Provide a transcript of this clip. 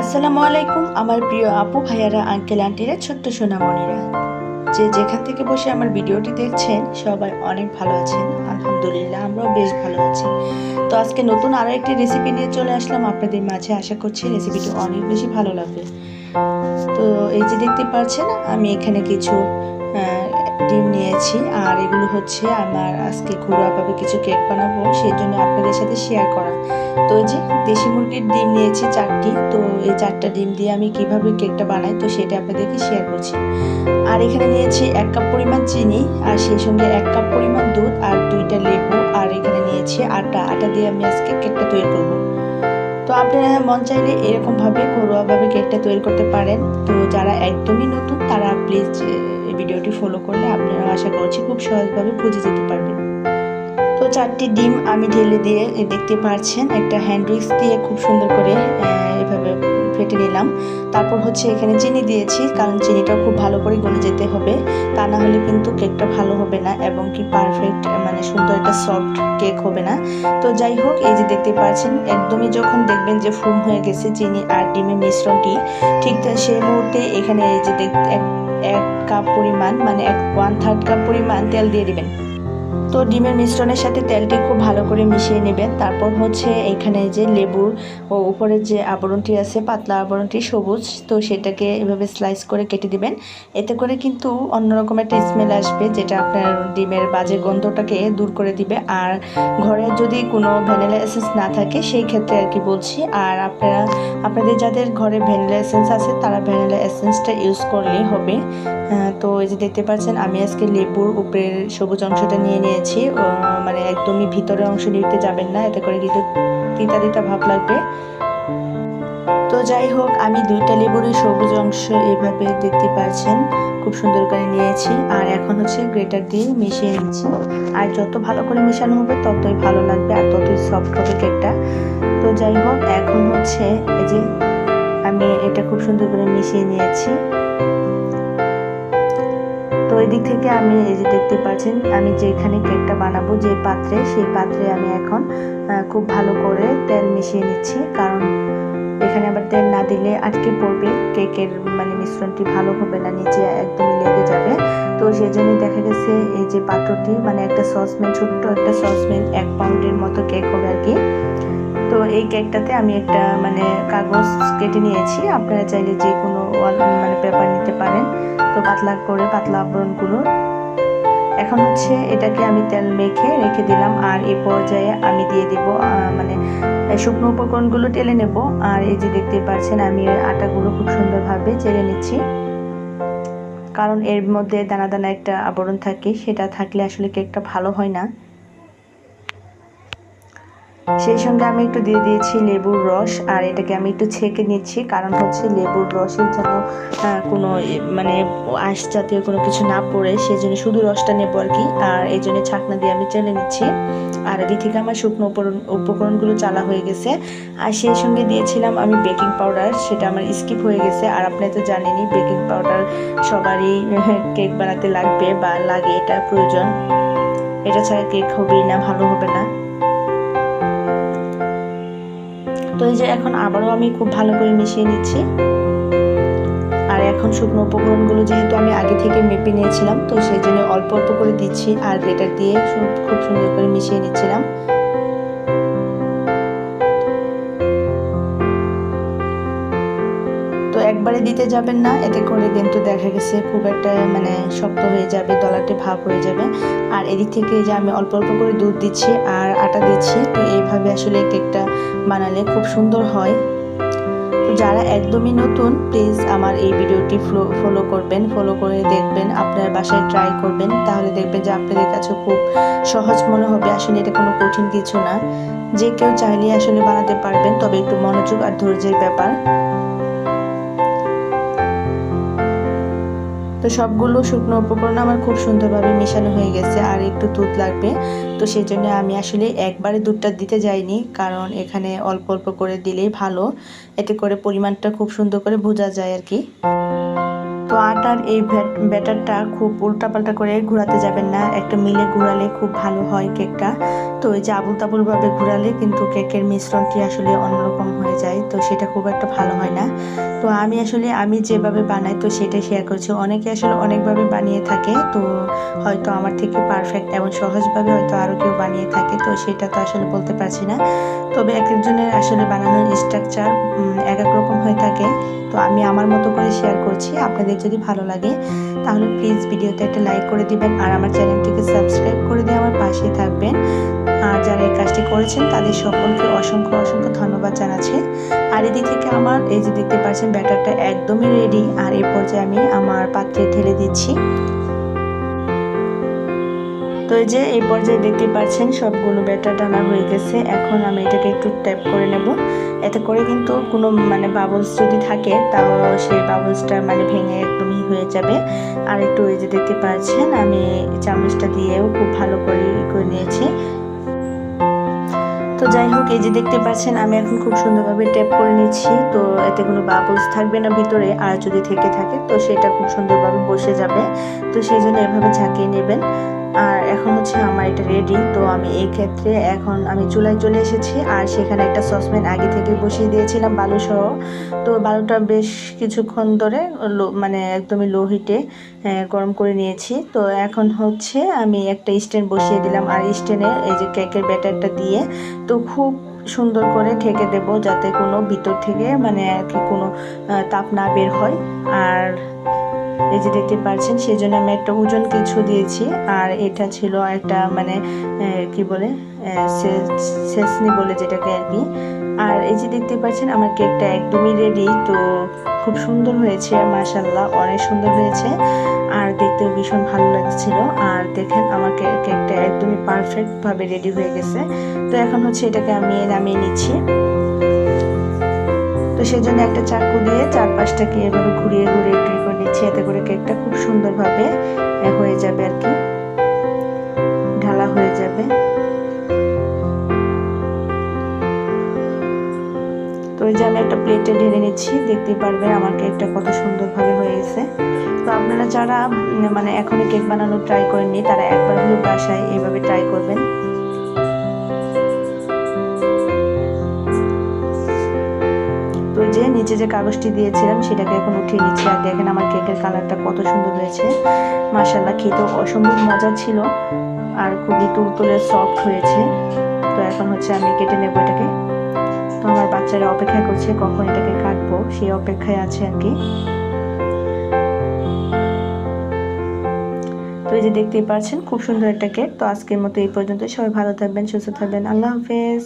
আসসালামু আলাইকুম, আমার প্রিয় আপু, ভাইয়ারা আঙ্কেল আন্টিরা ছোট্ট সোনামণিরা। যে যেখান থেকে বসে আমার ভিডিওটি দেখছেন, সবাই অনেক ভালো আছেন। আলহামদুলিল্লাহ, আমরাও বেশ ভালো আছি। তো আজকে নতুন আরও একটি রেসিপি নিয়ে চলে আসলাম আপনাদের মাঝে। আশা করছি রেসিপিটি অনেক বেশি ভালো লাগবে। তো এই যে দেখতে পাচ্ছেন, আমি এখানে কিছু ডিম নিয়েছি আর এগুলো হচ্ছে আমার আজকে ঘরোয়াভাবে কিছু কেক বানাবো সেই জন্য আপনাদের সাথে শেয়ার করা। তো যে দেশি মুরগির ডিম নিয়েছি চারটি, তো এই চারটা ডিম দিয়ে আমি কীভাবে কেকটা বানাই, তো সেটা আপনাদেরকে শেয়ার করছি। আর এখানে নিয়েছি এক কাপ পরিমাণ চিনি আর সেই সঙ্গে এক কাপ পরিমাণ দুধ আর দুইটা লেবু, আর এখানে নিয়েছি আটা। আটা দিয়ে আমি আজকে কেকটা তৈরি করব। তো আপনারা মন চাইলে এরকমভাবে ঘরোয়াভাবে কেকটা তৈরি করতে পারেন। তো যারা একদমই নতুন, তারা প্লিজ ভিডিওটি ফলো করলে আপনারা আশা করছি খুব সহজভাবে খুঁজে যেতে পারবেন। তো চারটি ডিম আমি ঢেলে দিয়ে দেখতে পাচ্ছেন, একটা হ্যান্ড উইক্স দিয়ে খুব সুন্দর করে নিলাম। তারপর হচ্ছে এখানে চিনি দিয়েছি, কারণ চিনিটা খুব ভালো করে গলে যেতে হবে। তা না হলে কিন্তু কেকটা ভালো হবে না এবং কি পারফেক্ট মানে সুন্দর একটা সফট কেক হবে না। তো যাই হোক, এই যে দেখতে পাচ্ছেন, একদমই যখন দেখবেন যে ফুম হয়ে গেছে চিনি আর ডিমের মিশ্রণটি ঠিক সেই মুহূর্তে এখানে এই যে এক এক কাপ পরিমাণ মানে এক ওয়ান থার্ড কাপ পরিমাণ তেল দিয়ে দিবেন। তো ডিমের মিশ্রণের সাথে তেলটি খুব ভালো করে মিশিয়ে নেবেন। তারপর হচ্ছে এখানে যে লেবুর ও উপরের যে আবরণটি আছে, পাতলা আবরণটি সবুজ, তো সেটাকে এভাবে স্লাইস করে কেটে দিবেন। এতে করে কিন্তু অন্যরকম একটা স্মেল আসবে, যেটা আপনার ডিমের বাজে গন্ধটাকে দূর করে দিবে। আর ঘরে যদি কোনো ভ্যানিলা এসেন্স না থাকে, সেই ক্ষেত্রে আর কি বলছি। আর আপনারা, আপনাদের যাদের ঘরে ভ্যানিলা এসেন্স আছে, তারা ভ্যানিলা এসেন্সটা ইউজ করলেই হবে। তো এই যে দেখতে পাচ্ছেন, আমি আজকে লেবুর উপরের সবুজ অংশটা নিয়ে নিয়ে নিয়েছি মানে একদমই ভিতরের অংশ নিতে যাবেন না, এতে করে কিন্তু তিতা তিতা ভাব লাগবে। তো যাই হোক, আমি দুইটা লেবুর সবুজ অংশ এইভাবে দেখতে পাচ্ছেন, খুব সুন্দর করে নিয়েছি। আর এখন হচ্ছে গ্রেটার দিয়ে মিশিয়ে নিচ্ছি। আর যত ভালো করে মেশানো হবে, ততই ভালো লাগবে আর ততই সফট হবে কেকটা। তো যাই হোক, এখন হচ্ছে এই যে আমি এটা খুব সুন্দর করে মিশিয়ে নিয়েছি। দিক থেকে আমি এই যে দেখতে পাচ্ছেন, আমি যেখানে কেকটা বানাবো, যে পাত্রে, সেই পাত্রে আমি এখন খুব ভালো করে তেল মিশিয়ে নিচ্ছি। কারণ এখানে আবার তেল না দিলে আটকে পড়বে? কেকের মানে মিশ্রণটি ভালো হবে না, নিচে একদমই লেগে যাবে। তো সেই জন্য দেখা গেছে এই যে পাত্রটি মানে একটা সসম্যান ছোট্ট একটা সসম্যান এক পাউন্ডের মতো কেক হবে আর কি। তো এই কেকটাতে আমি একটা মানে কাগজ কেটে নিয়েছি। আপনারা চাইলে যে কোনো মানে পেপার নিতে পারেন। তো পাতলা করে পাতলা আবরণগুলো। এখন হচ্ছে এটাকে আমি তেল মেখে রেখে দিলাম। আর এই পর্যায়ে আমি দিয়ে দিব মানে শুকনো উপকরণগুলো টেলে নেব। আর এই যে দেখতে পাচ্ছেন আমি আটাগুলো খুব সুন্দরভাবে চেলে নিচ্ছি। কারণ এর মধ্যে দানা দানা একটা আবরণ থাকে, সেটা থাকলে আসলে কেকটা ভালো হয় না। সেই সঙ্গে আমি একটু দিয়ে দিয়েছি লেবুর রস, আর এটাকে আমি একটু ছেঁকে নিচ্ছি, কারণ হচ্ছে লেবুর রসের যেন কোনো মানে আঁশ জাতীয় কোনো কিছু না পড়ে সেই জন্য শুধু রসটা নেব আর কি, আর এই জন্য ছাকনা দিয়ে আমি চেলে নিচ্ছি। আর এদিক থেকে আমার শুকনো উপকরণ উপকরণগুলো চালা হয়ে গেছে। আর সেই সঙ্গে দিয়েছিলাম আমি বেকিং পাউডার, সেটা আমার স্কিপ হয়ে গেছে, আর আপনি তো জানেনই বেকিং পাউডার সবারই কেক বানাতে লাগবে বা লাগে, এটা প্রয়োজন। এটা ছাড়া কেক হবেই না, ভালো হবে না। তো এই যে এখন আবারও আমি খুব ভালো করে মিশিয়ে নিচ্ছি। আর এখন শুকনো উপকরণগুলো যেহেতু আমি আগে থেকে মেপে নিয়েছিলাম, তো সেই জন্য অল্প অল্প করে দিচ্ছি আর গ্রেটার দিয়ে খুব সুন্দর করে মিশিয়ে নিচ্ছিলাম। একবারে দিতে যাবেন না, এতে করে কিন্তু দেখা গেছে খুব একটা মানে শক্ত হয়ে যাবে দলাটে ভাব হয়ে যাবে। আর এদিক থেকে যে আমি অল্প অল্প করে দুধ দিচ্ছি আর আটা দিচ্ছি, তো এইভাবে আসলে কেকটা বানালে খুব সুন্দর হয়। যারা একদমই নতুন প্লিজ আমার এই ভিডিওটি ফলো করবেন ফলো করে দেখবেন, আপনার বাসায় ট্রাই করবেন, তাহলে দেখবেন যে আপনাদের কাছে খুব সহজ মনে হবে, আসলে এটা কোনো কঠিন কিছু না। যে কেউ চাইলে আসলে বানাতে পারবেন, তবে একটু মনোযোগ আর ধৈর্যের ব্যাপার। তো সবগুলো শুকনো উপকরণ আমার খুব সুন্দরভাবে মেশানো হয়ে গেছে আর একটু দুধ লাগবে। তো সেই জন্য আমি আসলে একবারে দুধটা দিতে যাইনি, কারণ এখানে অল্প অল্প করে দিলেই ভালো। এতে করে পরিমাণটা খুব সুন্দর করে বোঝা যায় আর কি। আটার এই ব্যাট- ব্যাটারটা খুব উল্টাপাল্টা করে ঘোরাতে যাবেন না। একটা মিলে ঘোরালে খুব ভালো হয় কেকটা। তো এই যে আবুল তাবুলভাবে ঘোরালে কিন্তু কেকের মিশ্রণটি আসলে অন্যরকম হয়ে যায়। তো সেটা খুব একটা ভালো হয় না। তো আমি আসলে আমি যেভাবে বানাই, তো সেটা শেয়ার করছি। অনেকে আসলে অনেকভাবে বানিয়ে থাকে। তো হয়তো আমার থেকে পারফেক্ট এবং সহজভাবে হয়তো আরও কেউ বানিয়ে থাকে। তো সেটা তো আসলে বলতে পারছি না। তবে এক একজনের আসলে বানানোর স্ট্রাকচার এক এক রকম হয়ে থাকে। তো আমি আমার মতো করে শেয়ার করছি। আপনাদের যদি ভালো লাগে, তাহলে প্লিজ ভিডিওতে একটা লাইক করে দিবেন আর আমার চ্যানেলটিকে সাবস্ক্রাইব করে দিয়ে আমার পাশে থাকবেন। আর যারা এই কাজটি করেছেন, তাদের সকলকে অসংখ্য অসংখ্য ধন্যবাদ জানাচ্ছি। আর এদিক থেকে আমার, এই যে দেখতে পাচ্ছেন, ব্যাটারটা একদমই রেডি আর এরপর যে আমি আমার পাত্রে ঢেলে দিচ্ছি। তো এই যে এই পর্যায়ে দেখতে পাচ্ছেন, সবগুলো ব্যাটার টানা হয়ে গেছে। এখন আমি এটাকে একটু ট্যাপ করে নেব। এতে করে কিন্তু কোনো মানে বাবলস যদি থাকে, তাও সেই বাবলসটা মানে ভেঙে একদমই হয়ে যাবে। আর একটু ওই যে দেখতে পাচ্ছেন, আমি চামচটা দিয়েও খুব ভালো করে করে নিয়েছি। তো যাই হোক, এই যে দেখতে পাচ্ছেন, আমি এখন খুব সুন্দরভাবে ট্যাপ করে নিচ্ছি। তো এতে কোনো বাবলস থাকবে না ভিতরে, আর যদি থেকে থাকে, তো সেটা খুব সুন্দরভাবে বসে যাবে। তো সেই জন্য এভাবে ঝাঁকিয়ে নেবেন। আর এখন হচ্ছে আমার এটা রেডি তো আমি এই ক্ষেত্রে এখন আমি চুলায় চলে এসেছি। আর সেখানে একটা সসপ্যান আগে থেকে বসিয়ে দিয়েছিলাম বালু সহ। তো বালুটা বেশ কিছুক্ষণ ধরে মানে একদমই লো হিটে গরম করে নিয়েছি। তো এখন হচ্ছে আমি একটা স্ট্যান্ড বসিয়ে দিলাম। আর স্ট্যান্ডে এই যে কেকের ব্যাটারটা দিয়ে, তো খুব সুন্দর করে ঠেকে দেব যাতে কোনো ভিতর থেকে মানে আর কি কোনো তাপ না বের হয়। আর এই যে দেখতে পাচ্ছেন সেই জন্য আমি একটা ওজন কিছু দিয়েছি। আর এটা ছিল একটা মানে কি বলে সেসনি বলে যেটাকে আর কি। আর এই যে দেখতে পাচ্ছেন, আমার কেকটা একদমই রেডি তো খুব সুন্দর হয়েছে মাশাল্লাহ অনেক সুন্দর হয়েছে। আর দেখতেও ভীষণ ভালো লাগছিল। আর দেখেন, আমার কেকটা একদমই পারফেক্টভাবে রেডি হয়ে গেছে। তো এখন হচ্ছে এটাকে আমি নামিয়ে নিচ্ছি। সেই জন্য একটা চাকু দিয়ে চারপাশটাকে এভাবে ঘুরিয়ে ঘুরিয়ে একটু করে নিচ্ছি। এতে করে কেকটা খুব সুন্দরভাবে হয়ে যাবে আর কি। ঢালা হয়ে যাবে। তো এই যে আমি একটা প্লেটে ঢেলে নিচ্ছি, দেখতেই পারবেন আমার কেকটা কত সুন্দরভাবে হয়ে গেছে। তো আপনারা যারা মানে এখনই কেক বানানো ট্রাই করেননি, তারা একবার হলেও বাসায় এইভাবে ট্রাই করবেন। নিচে যে কাগজটি দিয়েছিলাম, সেটাকে এখন উঠিয়ে নিচ্ছি। আর দেখেন আমার কেকের কালারটা কত সুন্দর হয়েছে। মাসাল্লাহ খেতেও অসম্ভব মজা ছিল আর খুবই তুলতুলে সফট হয়েছে। তো এখন হচ্ছে আমি কেটে নেব এটাকে। তো আমার বাচ্চারা অপেক্ষা করছে কখন এটাকে কাটবো, সেই অপেক্ষায় আছে আর কি। তো এই যে দেখতেই পাচ্ছেন, খুব সুন্দর একটা কেক। তো আজকের মতো এই পর্যন্ত সবাই ভালো থাকবেন, সুস্থ থাকবেন। আল্লাহ হাফেজ।